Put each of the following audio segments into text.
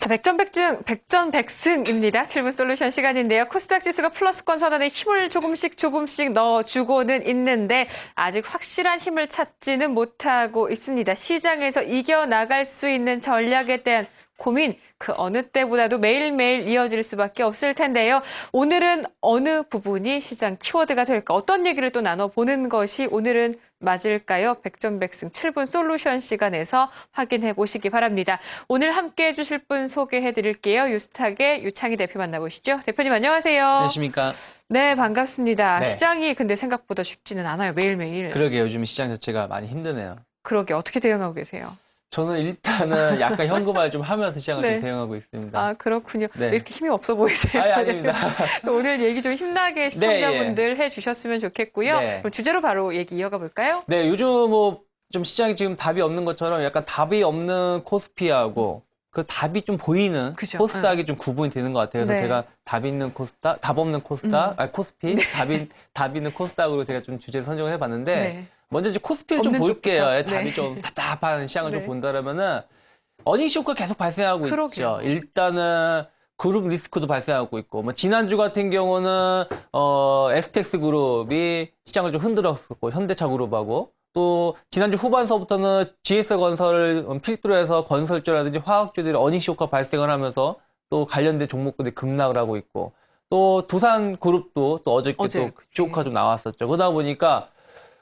자, 백전백승, 백전백승입니다. 7분 솔루션 시간인데요. 코스닥 지수가 플러스권 전환에 힘을 조금씩 조금씩 넣어주고는 있는데 아직 확실한 힘을 찾지는 못하고 있습니다. 시장에서 이겨나갈 수 있는 전략에 대한 고민 그 어느 때보다도 매일매일 이어질 수밖에 없을 텐데요. 오늘은 어느 부분이 시장 키워드가 될까? 어떤 얘기를 또 나눠보는 것이 오늘은 맞을까요? 백전백승 7분 솔루션 시간에서 확인해 보시기 바랍니다. 오늘 함께 해주실 분 소개해 드릴게요. 유스탁의 유창희 대표 만나보시죠. 대표님 안녕하세요. 안녕하십니까. 네, 반갑습니다. 네. 시장이 근데 생각보다 쉽지는 않아요. 매일매일. 그러게 요즘 시장 자체가 많이 힘드네요. 그러게 어떻게 대응하고 계세요? 저는 일단은 약간 현금화를 좀 하면서 시장을 네. 좀 대응하고 있습니다. 아, 그렇군요. 네. 이렇게 힘이 없어 보이세요? 아니, 아닙니다. 또 오늘 얘기 좀 힘나게 시청자분들 해주셨으면 좋겠고요. 네. 그럼 주제로 바로 얘기 이어가 볼까요? 네, 요즘 뭐 좀 시장이 지금 답이 없는 것처럼 약간 답이 없는 코스피하고 그 답이 좀 보이는 그죠. 코스닥이 좀 구분이 되는 것 같아요. 그래서 네. 음. 제가 답 있는 코스닥, 답 없는 코스닥, 아니 코스피, 답, 인, 답 있는 코스닥으로 제가 좀 주제를 선정을 해봤는데 네. 먼저 이제 코스피를 좀 볼게요. 예, 답이 네. 좀 답답한 시장을 네. 좀 본다라면은 어닝 쇼크가 계속 발생하고 그러게요. 있죠. 일단은 그룹 리스크도 발생하고 있고 뭐 지난주 같은 경우는 어 에스텍스 그룹이 시장을 좀 흔들었었고 현대차 그룹하고 또 지난주 후반서부터는 GS 건설을 필두로 해서 건설주라든지 화학주들이 어닝 쇼크가 발생을 하면서 또 관련된 종목들이 급락을 하고 있고 또 두산 그룹도 또 어저께 어제, 또 쇼크가 좀 나왔었죠. 그러다 보니까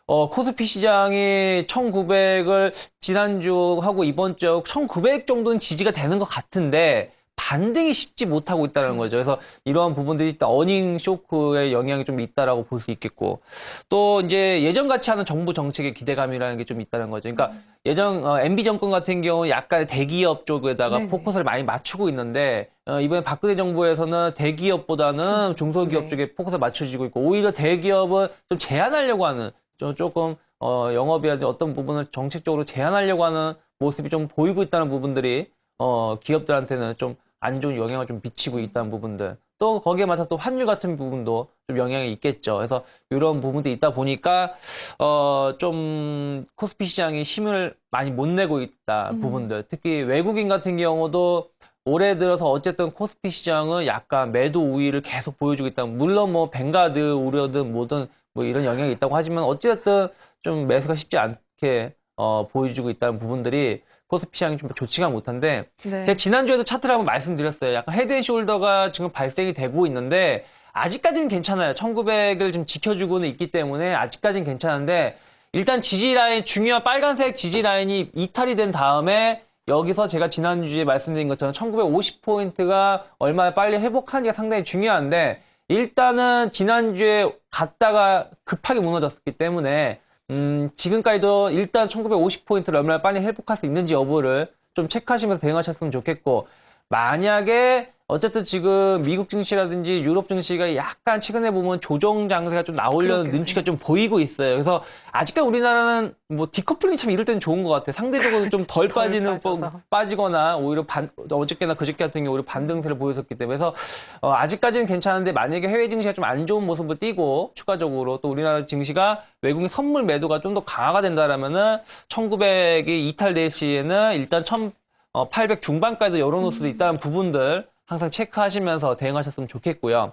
어, 코스피 시장이 1900을 지난주 하고 이번 주 1900 정도는 지지가 되는 것 같은데 반등이 쉽지 못하고 있다는 거죠. 그래서 이러한 부분들이 일단 어닝 쇼크의 영향이 좀 있다라고 볼 수 있겠고 또 이제 예전 같이 하는 정부 정책의 기대감이라는 게 좀 있다는 거죠. 그러니까 예전 어, MB 정권 같은 경우 약간 대기업 쪽에다가 네네. 포커스를 많이 맞추고 있는데 어, 이번에 박근혜 정부에서는 대기업보다는 중소기업 네. 쪽에 포커스를 맞춰지고 있고 오히려 대기업은 좀 제한하려고 하는 좀 조금 어, 영업이라든지 어떤 부분을 정책적으로 제한하려고 하는 모습이 좀 보이고 있다는 부분들이 어, 기업들한테는 좀 안 좋은 영향을 좀 미치고 있다는 부분들. 또 거기에 맞춰 또 환율 같은 부분도 좀 영향이 있겠죠. 그래서 이런 부분들이 있다 보니까 어, 좀 코스피 시장이 힘을 많이 못 내고 있다 음. 부분들. 특히 외국인 같은 경우도 올해 들어서 어쨌든 코스피 시장은 약간 매도 우위를 계속 보여주고 있다. 물론 뭐 뱅가드 우려든 뭐든 뭐 이런 영향이 있다고 하지만 어쨌든 좀 매수가 쉽지 않게 어, 보여주고 있다는 부분들이 코스피 시장이 좀 좋지가 못한데 네. 제가 지난주에도 차트를 한번 말씀드렸어요. 약간 헤드앤숄더가 지금 발생이 되고 있는데 아직까지는 괜찮아요. 1900을 좀 지켜주고는 있기 때문에 아직까지는 괜찮은데 일단 지지 라인 중요한 빨간색 지지 라인이 이탈이 된 다음에 여기서 제가 지난주에 말씀드린 것처럼 1950 포인트가 얼마나 빨리 회복하는지가 상당히 중요한데 일단은 지난주에 갔다가 급하게 무너졌기 때문에 음, 지금까지도 일단 1950포인트를 얼마나 빨리 회복할 수 있는지 여부를 좀 체크하시면서 대응하셨으면 좋겠고, 만약에 어쨌든 지금 미국 증시라든지 유럽 증시가 약간 최근에 보면 조정 장세가 좀 나오려는 그러게요. 눈치가 좀 보이고 있어요. 그래서 아직까지 우리나라는 뭐 디커플링이 참 이럴 때는 좋은 것 같아요. 상대적으로 좀 덜덜 빠지는. 뭐 빠지거나 오히려 반, 어저께나 그저께 같은 경우 오히려 반등세를 보였었기 때문에 그래서 어, 아직까지는 괜찮은데 만약에 해외 증시가 좀 안 좋은 모습을 띠고 추가적으로 또 우리나라 증시가 외국인 선물 매도가 좀 더 강화가 된다라면은 1900이 이탈될 시에는 일단 1800 중반까지 열어놓을 수도 있다는 부분들 항상 체크하시면서 대응하셨으면 좋겠고요.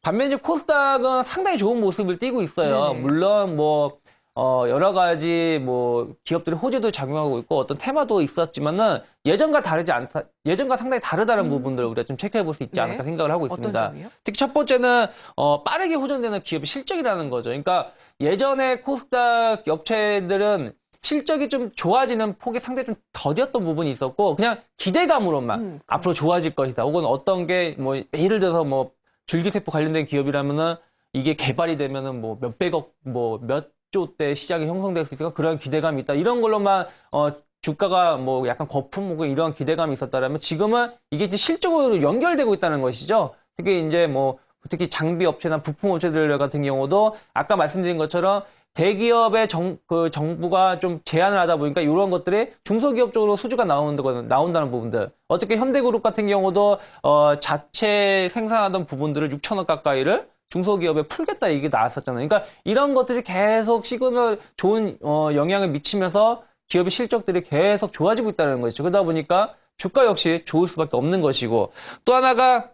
반면에 코스닥은 상당히 좋은 모습을 띠고 있어요. 네네. 물론 뭐 어, 여러 가지 뭐 기업들이 호재도 작용하고 있고 어떤 테마도 있었지만은 예전과 다르지 않다, 예전과 상당히 다르다는 부분들을 우리가 좀 체크해 볼 수 있지 네. 않을까 생각을 하고 있습니다. 점이요? 특히 첫 번째는 어, 빠르게 호전되는 기업의 실적이라는 거죠. 그러니까 예전에 코스닥 업체들은 실적이 좀 좋아지는 폭이 상당히 좀 더뎠던 부분이 있었고 그냥 기대감으로만 음, 앞으로 좋아질 것이다. 혹은 어떤 게 뭐 예를 들어서 뭐 줄기세포 관련된 기업이라면은 이게 개발이 되면은 뭐 몇백억 뭐몇 조대 시장이 형성될 수 있으니까 그런 기대감이 있다. 이런 걸로만 어 주가가 뭐 약간 거품 먹고 이런 기대감이 있었다라면 지금은 이게 이제 실적으로 연결되고 있다는 것이죠. 특히 이제 뭐 특히 장비 업체나 부품 업체들 같은 경우도 아까 말씀드린 것처럼 대기업의 정, 그 정부가 좀 제한을 하다 보니까 이런 것들이 중소기업 쪽으로 수주가 나온다는, 나온다는 부분들. 어떻게 현대그룹 같은 경우도, 어, 자체 생산하던 부분들을 6천억 가까이를 중소기업에 풀겠다 이게 나왔었잖아요. 그러니까 이런 것들이 계속 시그널 좋은, 어, 영향을 미치면서 기업의 실적들이 계속 좋아지고 있다는 것이죠. 그러다 보니까 주가 역시 좋을 수밖에 없는 것이고 또 하나가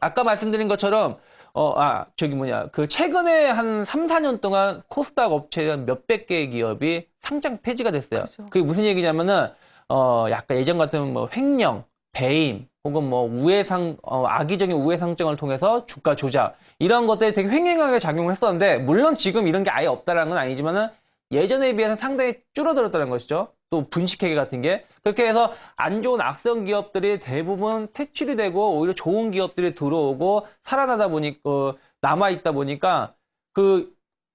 아까 말씀드린 것처럼 어, 아, 저기 뭐냐. 그 최근에 한 3, 4년 동안 코스닥 업체 한 몇백 개의 기업이 상장 폐지가 됐어요. 그죠. 그게 무슨 얘기냐면은 어, 약간 예전 같으면 뭐 횡령, 배임, 혹은 뭐 우회상, 어, 악의적인 우회상정을 통해서 주가 조작 이런 것들이 되게 횡행하게 작용을 했었는데 물론 지금 이런 게 아예 없다라는 건 아니지만은 예전에 비해서 상당히 줄어들었다는 것이죠. 또 분식회계 같은 게 그렇게 해서 안 좋은 악성 기업들이 대부분 퇴출이 되고 오히려 좋은 기업들이 들어오고 살아나다 보니까 어, 남아 있다 보니까 그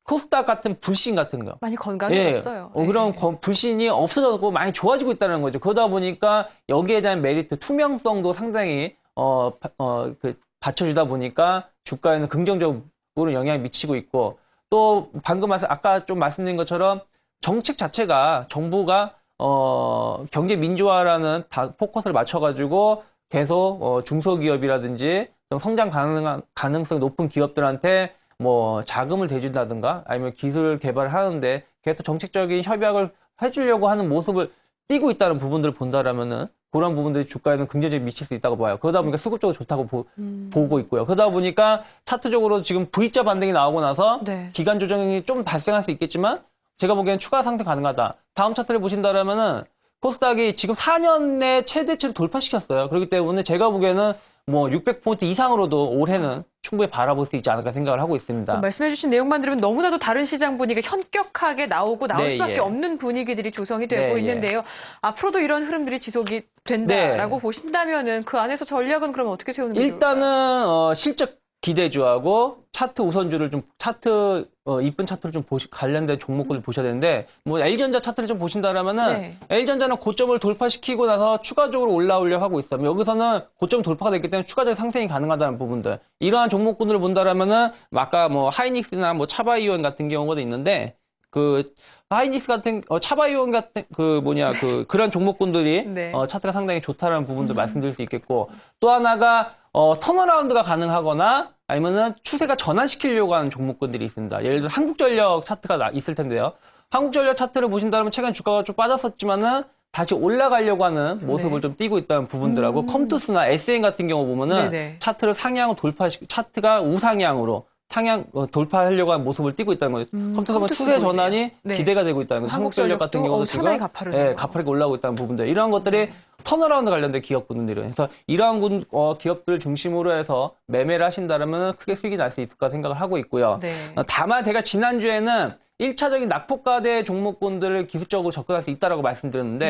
코스닥 같은 불신 같은 거 많이 건강해졌어요. 어, 그런 네. 거- 불신이 없어졌고 많이 좋아지고 있다는 거죠. 그러다 보니까 여기에 대한 메리트, 투명성도 상당히 어, 바- 어, 그 받쳐주다 보니까 주가에는 긍정적으로 영향을 미치고 있고 또 방금 말씀 아까 좀 말씀드린 것처럼 정책 자체가 정부가 어, 경제 민주화라는 다 포커스를 맞춰가지고 계속 어, 중소기업이라든지 좀 성장 가능한 가능성이 높은 기업들한테 뭐 자금을 대준다든가 아니면 기술 개발을 하는데 계속 정책적인 협약을 해주려고 하는 모습을 띄고 있다는 부분들을 본다라면은 그런 부분들이 주가에는 긍정적인 미칠 수 있다고 봐요. 그러다 보니까 수급적으로 좋다고 보, 음. 고 있고요. 그러다 보니까 차트적으로 지금 V자 반등이 나오고 나서 네. 기간 조정이 좀 발생할 수 있겠지만 제가 보기엔 추가 상승 가능하다. 다음 차트를 보신다라면은 코스닥이 지금 4년의 최대치를 돌파시켰어요. 그렇기 때문에 제가 보기에는 뭐 600포인트 이상으로도 올해는 충분히 바라볼 수 있지 않을까 생각을 하고 있습니다. 말씀해주신 내용만 들으면 너무나도 다른 시장 분위기가 현격하게 나오고 나올 네, 수밖에 예. 없는 분위기들이 조성이 되고 네, 있는데요. 앞으로도 이런 흐름들이 지속이 된다라고 네. 보신다면은 그 안에서 전략은 그럼 어떻게 세우는 게 일단은 어, 실적 기대주하고 차트 우선주를 좀 차트 어, 이쁜 차트를 좀 보시 관련된 종목들을 보셔야 되는데 뭐 L전자 차트를 좀 보신다라면은 네. L전자는 고점을 돌파시키고 나서 추가적으로 올라오려 하고 있어요. 여기서는 고점 돌파가 됐기 때문에 추가적인 상승이 가능하다는 부분들. 이러한 종목군들을 본다라면은 아까 뭐 하이닉스나 뭐 차바이온 같은 경우도 있는데 그 하이닉스 같은 어, 차바이온 같은 그 뭐냐 그 그런 종목군들이 네. 어, 차트가 상당히 좋다라는 부분들 말씀드릴 수 있겠고 또 하나가 어, 턴어라운드가 가능하거나 아니면은 추세가 전환시키려고 하는 종목군들이 있습니다. 예를 들어 한국전력 차트가 나- 있을 텐데요. 한국전력 차트를 보신다면 최근 주가가 좀 빠졌었지만은 다시 올라가려고 하는 모습을 네. 좀 띄고 있다는 부분들하고 컴투스나 SN 같은 경우 보면은 네네. 차트를 상향으로 돌파시 차트가 우상향으로 상향 어, 돌파하려고 하는 모습을 띄고 있다는 거죠. 음, 컴투스 보면 컴투스 추세 보이네요. 전환이 네. 기대가 되고 있다는 거죠. 한국전력 같은 경우도 어, 지금. 네. 예, 가파르게 올라오고 있다는 부분들 이러한 것들이 턴어라운드 관련된 기업분들이 그래서 이러한 군- 어, 기업들을 중심으로 해서 매매를 하신다면 크게 수익이 날 수 있을까 생각을 하고 있고요. 네. 어, 다만 제가 지난주에는 1차적인 낙폭과대 종목군들을 기술적으로 접근할 수 있다라고 말씀드렸는데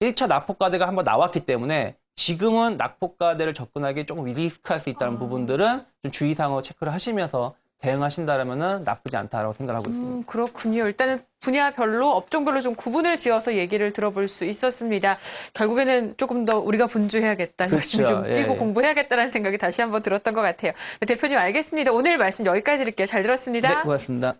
네네. 1차 낙폭과대가 한번 나왔기 때문에 지금은 낙폭과대를 접근하기 조금 리스크할 수 있다는 아. 부분들은 좀 주의사항으로 체크를 하시면서 대응하신다라면 나쁘지 않다라고 생각을 하고 있습니다. 음, 그렇군요. 일단은 분야별로 업종별로 좀 구분을 지어서 얘기를 들어볼 수 있었습니다. 결국에는 조금 더 우리가 분주해야겠다. 그렇죠. 열심히 좀 예, 뛰고 예. 공부해야겠다는 생각이 다시 한번 들었던 것 같아요. 네, 대표님 알겠습니다. 오늘 말씀 여기까지 드릴게요. 잘 들었습니다. 네, 고맙습니다.